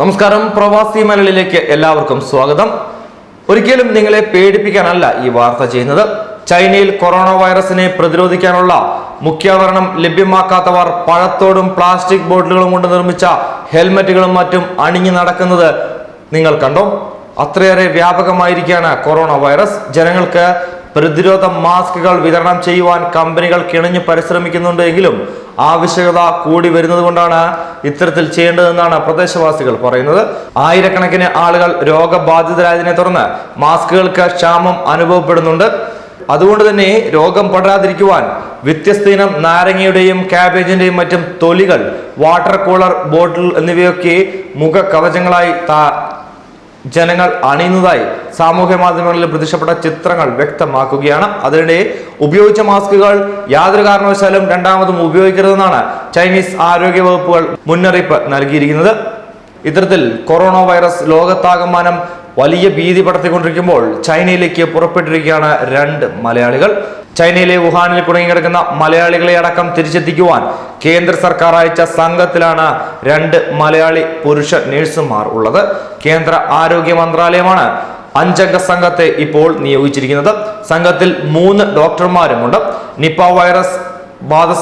നമസ്കാരം. പ്രവാസി മലയാളിയിലേക്ക് എല്ലാവർക്കും സ്വാഗതം. ഒരിക്കലും നിങ്ങളെ പേടിപ്പിക്കാനല്ല ഈ വാർത്ത ചെയ്യുന്നത്. ചൈനയിൽ കൊറോണ വൈറസിനെ പ്രതിരോധിക്കാനുള്ള മുഖ്യാവരണം ലഭ്യമാക്കാത്തവർ പഴത്തോടും പ്ലാസ്റ്റിക് ബോട്ടിലുകളും കൊണ്ട് നിർമ്മിച്ച ഹെൽമറ്റുകളും മറ്റും അണിഞ്ഞു നടക്കുന്നത് നിങ്ങൾ കണ്ടോ? അത്രയേറെ വ്യാപകമായിരിക്കുകയാണ് കൊറോണ വൈറസ്. ജനങ്ങൾക്ക് പ്രതിരോധ മാസ്കുകൾ വിതരണം ചെയ്യുവാൻ കമ്പനികൾ കിണഞ്ഞു പരിശ്രമിക്കുന്നുണ്ട് എങ്കിലും ആവശ്യകത കൂടി വരുന്നത് കൊണ്ടാണ് ഇത്തരത്തിൽ ചെയ്യേണ്ടതെന്നാണ് പ്രദേശവാസികൾ പറയുന്നത്. ആയിരക്കണക്കിന് ആളുകൾ രോഗബാധിതരായതിനെ തുടർന്ന് മാസ്കുകൾക്ക് ക്ഷാമം അനുഭവപ്പെടുന്നുണ്ട്. അതുകൊണ്ട് തന്നെ രോഗം പടരാതിരിക്കുവാൻ വ്യത്യസ്ത ഇനം നാരങ്ങയുടെയും കാബേജിന്റെയും മറ്റും തൊലികൾ വാട്ടർ കൂളർ ബോട്ടിൽ എന്നിവയൊക്കെ മുഖ കവചങ്ങളായി ജനങ്ങൾ അണിയുന്നതായി സാമൂഹ്യ മാധ്യമങ്ങളിൽ പ്രത്യക്ഷപ്പെട്ട ചിത്രങ്ങൾ വ്യക്തമാക്കുകയാണ്. അതിനിടെ ഉപയോഗിച്ച മാസ്കുകൾ യാതൊരു കാരണവശാലും രണ്ടാമതും ഉപയോഗിക്കരുതെന്നാണ് ചൈനീസ് ആരോഗ്യ വകുപ്പുകൾ മുന്നറിയിപ്പ് നൽകിയിരിക്കുന്നത്. ഇത്തരത്തിൽ കൊറോണ വൈറസ് ലോകത്താകമാനം വലിയ ഭീതി പടർത്തിക്കൊണ്ടിരിക്കുമ്പോൾ ചൈനയിലേക്ക് പുറപ്പെട്ടിരിക്കുകയാണ് രണ്ട് മലയാളികൾ. ചൈനയിലെ വുഹാനിൽ കുടുങ്ങിക്കിടക്കുന്ന മലയാളികളെ അടക്കം തിരിച്ചെത്തിക്കുവാൻ കേന്ദ്ര സർക്കാർ അയച്ച സംഘത്തിലാണ് രണ്ട് മലയാളി പുരുഷ നഴ്സുമാർ ഉള്ളത്. കേന്ദ്ര ആരോഗ്യ മന്ത്രാലയമാണ് അഞ്ചംഗ സംഘത്തെ ഇപ്പോൾ നിയോഗിച്ചിരിക്കുന്നത്. സംഘത്തിൽ മൂന്ന് ഡോക്ടർമാരുമുണ്ട്. നിപ്പ വൈറസ്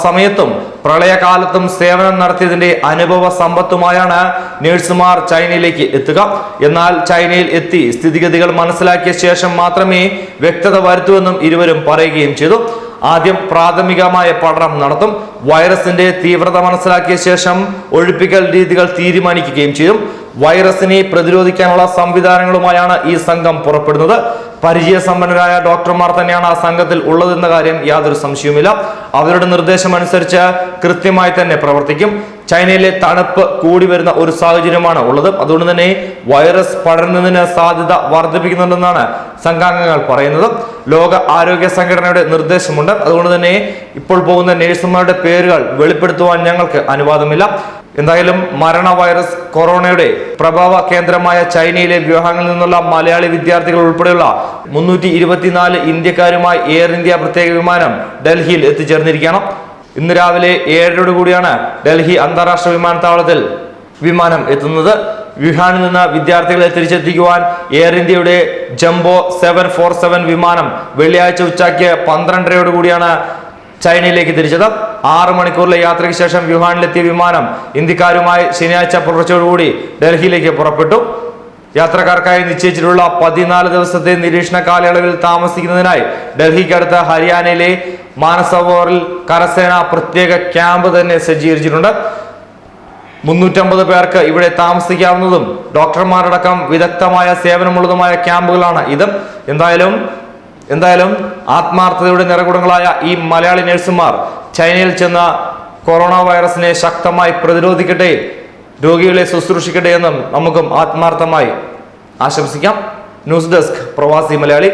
സമയത്തും പ്രളയകാലത്തും സേവനം നടത്തിയതിന്റെ അനുഭവ സമ്പത്തുമായാണ് നഴ്സുമാർ ചൈനയിലേക്ക് എത്തുക. എന്നാൽ ചൈനയിൽ എത്തി സ്ഥിതിഗതികൾ മനസ്സിലാക്കിയ ശേഷം മാത്രമേ വ്യക്തത വരുത്തുവെന്നും ഇരുവരും പറയുകയും ചെയ്തു. ആദ്യം പ്രാഥമികമായ പഠനം നടത്തും. വൈറസിന്റെ തീവ്രത മനസ്സിലാക്കിയ ശേഷം ഒഴിപ്പിക്കൽ രീതികൾ തീരുമാനിക്കുകയും ചെയ്യും. വൈറസിനെ പ്രതിരോധിക്കാനുള്ള സംവിധാനങ്ങളുമായാണ് ഈ സംഘം പുറപ്പെടുന്നത്. പരിചയസമ്പന്നരായ ഡോക്ടർമാർ തന്നെയാണ് ആ സംഘത്തിൽ ഉള്ളതെന്ന കാര്യം യാതൊരു സംശയവുമില്ല. അവരുടെ നിർദ്ദേശം അനുസരിച്ച് കൃത്യമായി തന്നെ പ്രവർത്തിക്കും. ചൈനയിലെ തണുപ്പ് കൂടി വരുന്ന ഒരു സാഹചര്യമാണ് ഉള്ളത്. അതുകൊണ്ട് തന്നെ വൈറസ് പടരുന്നതിന് സാധ്യത വർദ്ധിപ്പിക്കുന്നുണ്ടെന്നാണ് സംഘാംഗങ്ങൾ പറയുന്നത്. ലോക ആരോഗ്യ സംഘടനയുടെ നിർദ്ദേശമുണ്ട്. അതുകൊണ്ട് തന്നെ ഇപ്പോൾ പോകുന്ന നഴ്സുമാരുടെ പേരുകൾ വെളിപ്പെടുത്തുവാൻ ഞങ്ങൾക്ക് അനുവാദമില്ല. എന്തായാലും മരണ വൈറസ് കൊറോണയുടെ പ്രഭാവ കേന്ദ്രമായ ചൈനയിലെ വിവാഹങ്ങളിൽ നിന്നുള്ള മലയാളി വിദ്യാർത്ഥികൾ ഉൾപ്പെടെയുള്ള മുന്നൂറ്റി ഇരുപത്തിനാല് ഇന്ത്യക്കാരുമായി എയർ ഇന്ത്യ പ്രത്യേക വിമാനം ഡൽഹിയിൽ എത്തിച്ചേർന്നിരിക്കണം ഇന്ന് രാവിലെ ഏഴരയോട് കൂടിയാണ് ഡൽഹി അന്താരാഷ്ട്ര വിമാനത്താവളത്തിൽ വിമാനം എത്തുന്നത്. വുഹാനിൽ നിന്ന് വിദ്യാർത്ഥികളെ തിരിച്ചെത്തിക്കുവാൻ Air India jumbo seven four seven വിമാനം വെള്ളിയാഴ്ച ഉച്ചയ്ക്ക് പന്ത്രണ്ടരയോട് കൂടിയാണ് ചൈനയിലേക്ക് തിരിച്ചത്. ആറ് മണിക്കൂറിലെ യാത്രയ്ക്ക് ശേഷം വുഹാനിലെത്തിയ വിമാനം ഇന്ത്യക്കാരുമായി ശനിയാഴ്ച പുലർച്ചയോടുകൂടി ഡൽഹിയിലേക്ക് പുറപ്പെട്ടു. യാത്രക്കാർക്കായി നിശ്ചയിച്ചിട്ടുള്ള പതിനാല് ദിവസത്തെ നിരീക്ഷണ കാലയളവിൽ താമസിക്കുന്നതിനായി ഡൽഹിക്കടുത്ത ഹരിയാനയിലെ മാനസവോറിൽ കരസേന പ്രത്യേക ക്യാമ്പ് തന്നെ സജ്ജീകരിച്ചിട്ടുണ്ട്. മുന്നൂറ്റമ്പത് പേർക്ക് ഇവിടെ താമസിക്കാവുന്നതും ഡോക്ടർമാരടക്കം വിദഗ്ധമായ സേവനമുള്ളതുമായ ക്യാമ്പുകളാണ് ഇത്. എന്തായാലും എന്തായാലും ആത്മാർത്ഥതയുടെ നിറകുടങ്ങളായ ഈ മലയാളി നഴ്സുമാർ ചൈനയിൽ ചെന്ന കൊറോണ വൈറസിനെ ശക്തമായി പ്രതിരോധിക്കട്ടെ രോഗികളെ ശുശ്രൂഷിക്കട്ടെ എന്നും നമുക്കും ആത്മാർത്ഥമായി ആശംസിക്കാം. ന്യൂസ് ഡെസ്ക് പ്രവാസി മലയാളി